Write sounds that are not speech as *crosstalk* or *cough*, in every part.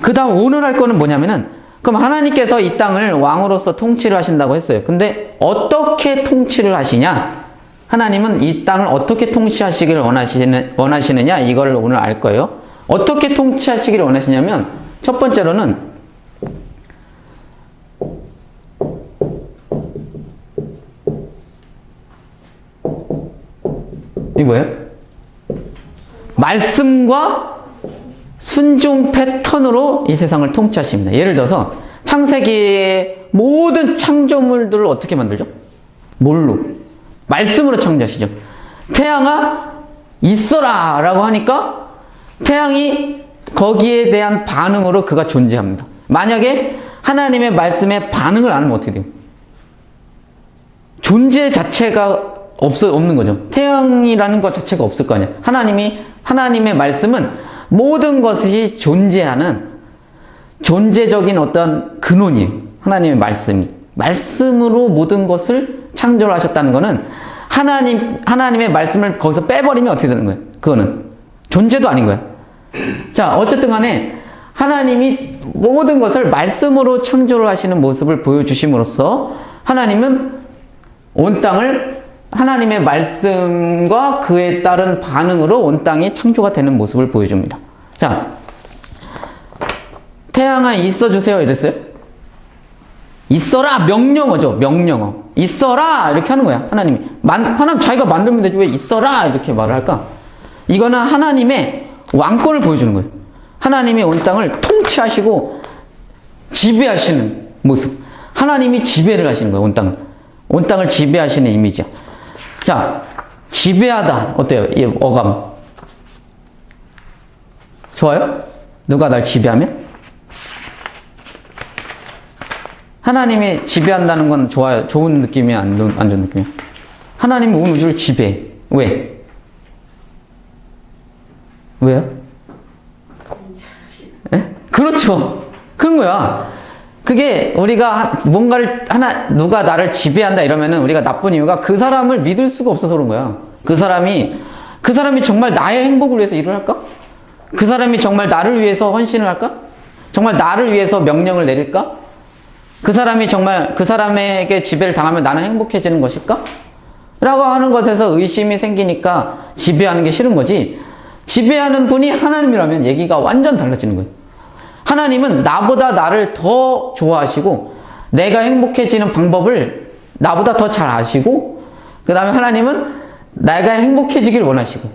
그 다음 오늘 할 거는 뭐냐면은 그럼 하나님께서 이 땅을 왕으로서 통치를 하신다고 했어요. 근데 어떻게 통치를 하시냐? 하나님은 이 땅을 어떻게 통치하시기를 원하시는, 원하시느냐? 이걸 오늘 알 거예요. 어떻게 통치하시기를 원하시냐면 첫 번째로는 이 뭐예요? 말씀과 순종 패턴으로 이 세상을 통치하십니다. 예를 들어서 창세기의 모든 창조물들을 어떻게 만들죠? 뭘로? 말씀으로 창조하시죠. 태양아 있어라 라고 하니까 태양이 거기에 대한 반응으로 그가 존재합니다. 만약에 하나님의 말씀에 반응을 안 하면 어떻게 돼요? 존재 자체가 없어, 없는 거죠. 태양이라는 것 자체가 없을 거 아니야. 하나님이, 하나님의 말씀은 모든 것이 존재하는 존재적인 어떤 근원이에요. 하나님의 말씀이. 말씀으로 모든 것을 창조를 하셨다는 것은 하나님, 하나님의 말씀을 거기서 빼버리면 어떻게 되는 거예요? 그거는. 존재도 아닌 거예요. 자, 어쨌든 간에 하나님이 모든 것을 말씀으로 창조를 하시는 모습을 보여주심으로써 하나님은 온 땅을 하나님의 말씀과 그에 따른 반응으로 온 땅이 창조가 되는 모습을 보여줍니다. 자, 태양아 있어 주세요 이랬어요? 있어라 명령어죠 명령어 있어라 이렇게 하는 거야 하나님이 만, 하나님 자기가 만들면 되지 왜 있어라 이렇게 말을 할까? 이거는 하나님의 왕권을 보여주는 거예요. 하나님이 온 땅을 통치하시고 지배하시는 모습. 하나님이 지배를 하시는 거예요, 온 땅을. 온 땅을 지배하시는 이미지야. 자, 지배하다. 어때요? 이 어감. 좋아요? 누가 날 지배하면? 하나님이 지배한다는 건 좋아요. 좋은 느낌이야? 안, 안 좋은 느낌이야? 하나님은 온 우주를 지배해. 왜? 왜요? 예? 그렇죠. 그런 거야. 그게 우리가 하- 뭔가를 하나 누가 나를 지배한다 이러면은 우리가 나쁜 이유가 그 사람을 믿을 수가 없어서 그런 거야. 그 사람이 그 사람이 정말 나의 행복을 위해서 일을 할까? 그 사람이 정말 나를 위해서 헌신을 할까? 정말 나를 위해서 명령을 내릴까? 그 사람이 정말 그 사람에게 지배를 당하면 나는 행복해지는 것일까? 라고 하는 것에서 의심이 생기니까 지배하는 게 싫은 거지. 지배하는 분이 하나님이라면 얘기가 완전 달라지는 거예요. 하나님은 나보다 나를 더 좋아하시고 내가 행복해지는 방법을 나보다 더 잘 아시고 그 다음에 하나님은 내가 행복해지길 원하시고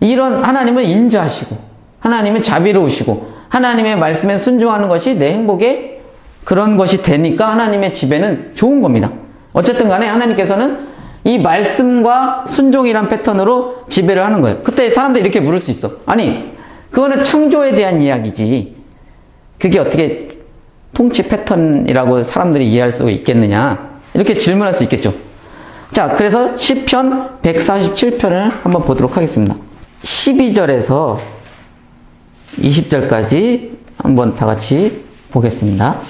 이런 하나님은 인자하시고 하나님은 자비로우시고 하나님의 말씀에 순종하는 것이 내 행복에 그런 것이 되니까 하나님의 지배는 좋은 겁니다. 어쨌든 간에 하나님께서는 이 말씀과 순종이란 패턴으로 지배를 하는 거예요. 그때 사람들이 이렇게 물을 수 있어. 아니, 그거는 창조에 대한 이야기지. 그게 어떻게 통치 패턴이라고 사람들이 이해할 수 있겠느냐. 이렇게 질문할 수 있겠죠. 자, 그래서 시편 147편을 한번 보도록 하겠습니다. 12절에서 20절까지 한번 다 같이 보겠습니다.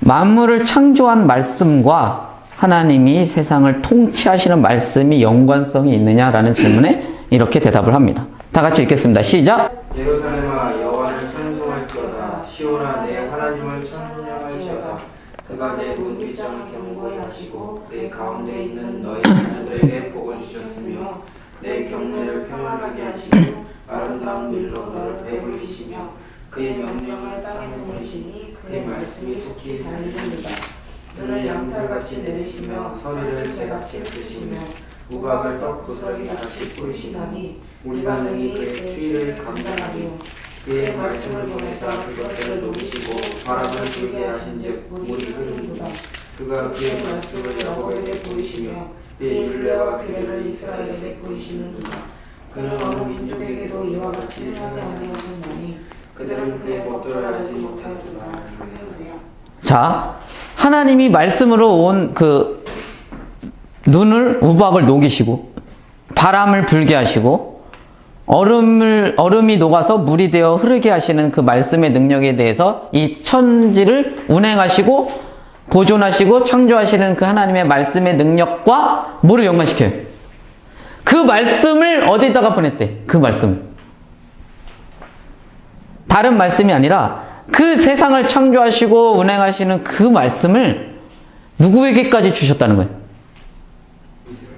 만물을 창조한 말씀과 하나님이 세상을 통치하시는 말씀이 연관성이 있느냐라는 질문에 이렇게 대답을 합니다. 다 같이 읽겠습니다. 시작. 예루살렘아 여호와를 찬송할지어다 시온아 내 하나님을 찬양할지어다 그가 내 문뒷장을 견고히 하시고 내 가운데 있는 너희 자녀들에게 복을 주셨으며 내 경내를 평안하게 하시고 아름다운 밀로 너를 배불리시며 그의 명령을 땅에 보내시니 그의 말씀이 속히 달리는도다. 그를 양털같이 내리시며 서리를 재같이 푸시며 우박을 떡 부스러기같이 뿌리시나니 우리가 능히 그의 추위를 감당하리요 그의 말씀을 보내사 그것들을 녹이시고 바람을 불게 하신즉 물이 흐르는도다. 그가 그의 말씀을 야곱에게 보이시며 그의 율례와 규례를 이스라엘에게 보이시는도다 그는 어느 민족에게도 이와 같이 하지 아니하셨나니 그들은 그의 법도를 알지 못하였도다. 자, 하나님이 말씀으로 온 그 눈을 우박을 녹이시고 바람을 불게 하시고 얼음을 얼음이 녹아서 물이 되어 흐르게 하시는 그 말씀의 능력에 대해서 이 천지를 운행하시고 보존하시고 창조하시는 그 하나님의 말씀의 능력과 뭐를 연관시켜요? 그 말씀을 어디다가 보냈대? 그 말씀. 다른 말씀이 아니라 그 세상을 창조하시고 운행하시는 그 말씀을 누구에게까지 주셨다는 거예요?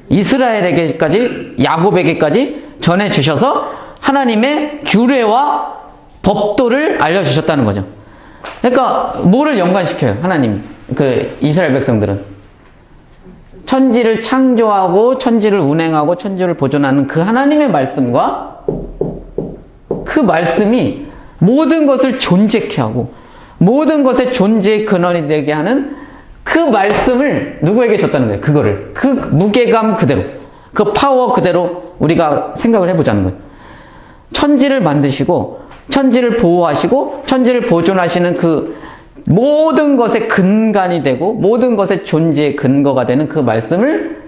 이스라엘에게까지 야곱에게까지 전해 주셔서 하나님의 규례와 법도를 알려 주셨다는 거죠. 그러니까 뭐를 연관시켜요? 하나님 그 이스라엘 백성들은 천지를 창조하고 천지를 운행하고 천지를 보존하는 그 하나님의 말씀과 그 말씀이 모든 것을 존재케 하고 모든 것의 존재의 근원이 되게 하는 그 말씀을 누구에게 줬다는 거예요. 그거를 그 무게감 그대로 그 파워 그대로 우리가 생각을 해보자는 거예요. 천지를 만드시고 천지를 보호하시고 천지를 보존하시는 그 모든 것의 근간이 되고 모든 것의 존재의 근거가 되는 그 말씀을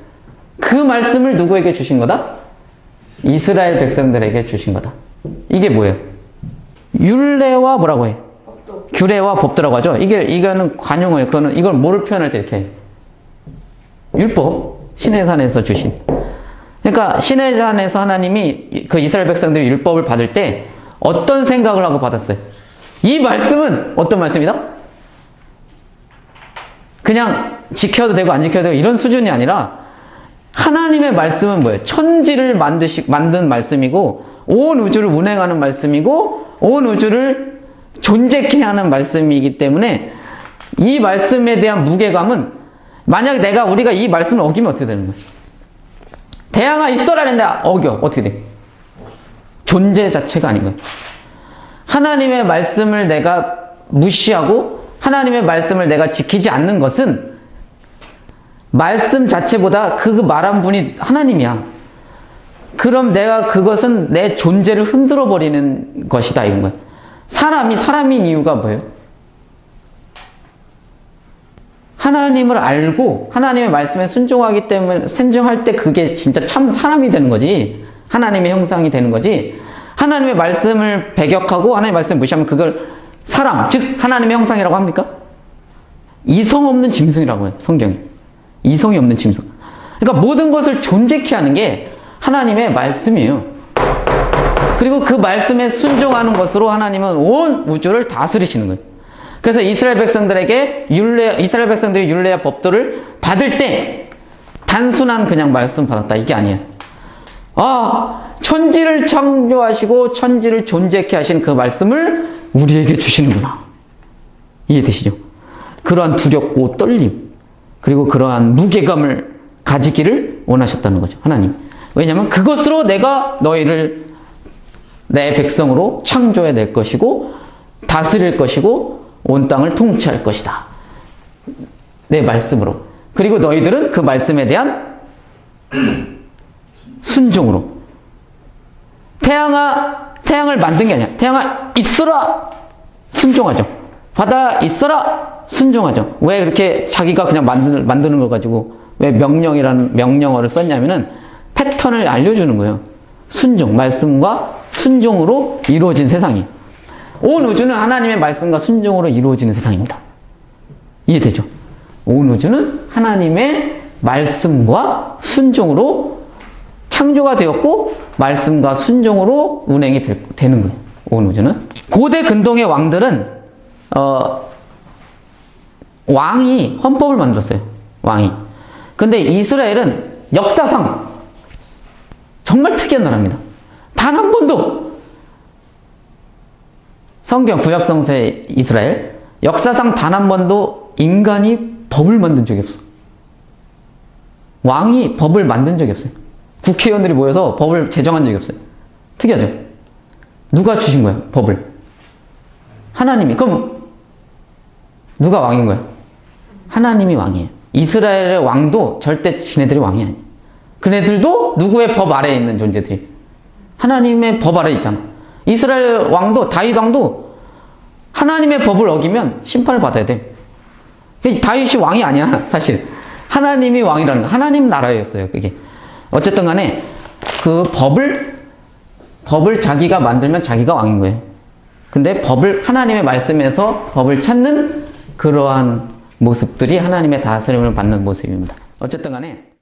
그 말씀을 누구에게 주신 거다? 이스라엘 백성들에게 주신 거다. 이게 뭐예요? 율례와 뭐라고 해? 규례와 법도라고 하죠. 이게 이거는 관용어예요. 그거는 이걸 뭐를 표현할 때 이렇게 해? 율법 신의 산에서 주신. 그러니까 신의 산에서 하나님이 그 이스라엘 백성들이 율법을 받을 때 어떤 생각을 하고 받았어요? 이 말씀은 어떤 말씀이다? 그냥 지켜도 되고 안 지켜도 되고 이런 수준이 아니라 하나님의 말씀은 뭐예요? 천지를 만드시, 만든 말씀이고 온 우주를 운행하는 말씀이고 온 우주를 존재케 하는 말씀이기 때문에 이 말씀에 대한 무게감은 만약 내가 우리가 이 말씀을 어기면 어떻게 되는 거예요? 대양아 있어라 했는데 어겨 어떻게 돼? 존재 자체가 아닌 거예요. 하나님의 말씀을 내가 무시하고 하나님의 말씀을 내가 지키지 않는 것은 말씀 자체보다 그 말한 분이 하나님이야. 그럼 내가 그것은 내 존재를 흔들어 버리는 것이다 이런 거예요. 사람이 사람인 이유가 뭐예요? 하나님을 알고 하나님의 말씀에 순종하기 때문에 순종할 때 그게 진짜 참 사람이 되는 거지. 하나님의 형상이 되는 거지. 하나님의 말씀을 배격하고 하나님의 말씀을 무시하면 그걸 사람, 즉 하나님의 형상이라고 합니까? 이성 없는 짐승이라고 해요. 성경이. 이성이 없는 짐승. 그러니까 모든 것을 존재케 하는 게 하나님의 말씀이에요. 그리고 그 말씀에 순종하는 것으로 하나님은 온 우주를 다스리시는 거예요. 그래서 이스라엘 백성들에게 율례, 이스라엘 백성들이 율례와 법도를 받을 때 단순한 그냥 말씀 받았다. 이게 아니에요. 아, 천지를 창조하시고 천지를 존재케 하신 그 말씀을 우리에게 주시는구나. 이해되시죠? 그러한 두렵고 떨림, 그리고 그러한 무게감을 가지기를 원하셨다는 거죠. 하나님. 왜냐하면 그것으로 내가 너희를 내 백성으로 창조해 낼 것이고 다스릴 것이고 온 땅을 통치할 것이다. 내 말씀으로. 그리고 너희들은 그 말씀에 대한 *clears throat* 순종으로. 태양아, 태양을 만든 게 아니야. 태양아, 있어라! 순종하죠. 바다, 있어라! 순종하죠. 왜 그렇게 자기가 그냥 만드는, 만드는 걸 가지고 왜 명령이라는 명령어를 썼냐면은 패턴을 알려주는 거예요. 순종, 말씀과 순종으로 이루어진 세상이. 온 우주는 하나님의 말씀과 순종으로 이루어지는 세상입니다. 이해되죠? 온 우주는 하나님의 말씀과 순종으로 창조가 되었고 말씀과 순종으로 운행이 될- 되는 거예요. 온 우주는. 고대 근동의 왕들은 어, 왕이 헌법을 만들었어요. 왕이. 근데 이스라엘은 역사상 정말 특이한 나라입니다. 단 한 번도 성경 구약 성서의 이스라엘 역사상 단 한 번도 인간이 법을 만든 적이 없어. 왕이 법을 만든 적이 없어요. 국회의원들이 모여서 법을 제정한 적이 없어요. 특이하죠? 누가 주신 거예요? 법을. 하나님이. 그럼 누가 왕인 거예요? 하나님이 왕이에요. 이스라엘의 왕도 절대 지네들이 왕이 아니에요. 그네들도 누구의 법 아래에 있는 존재들이. 하나님의 법 아래에 있잖아. 이스라엘 왕도, 다윗 왕도 하나님의 법을 어기면 심판을 받아야 돼. 다윗이 왕이 아니야, *laughs* 사실. 하나님이 왕이라는 거. 하나님 나라였어요, 그게. 어쨌든 간에 그 법을, 법을 자기가 만들면 자기가 왕인 거예요. 근데 법을, 하나님의 말씀에서 법을 찾는 그러한 모습들이 하나님의 다스림을 받는 모습입니다. 어쨌든 간에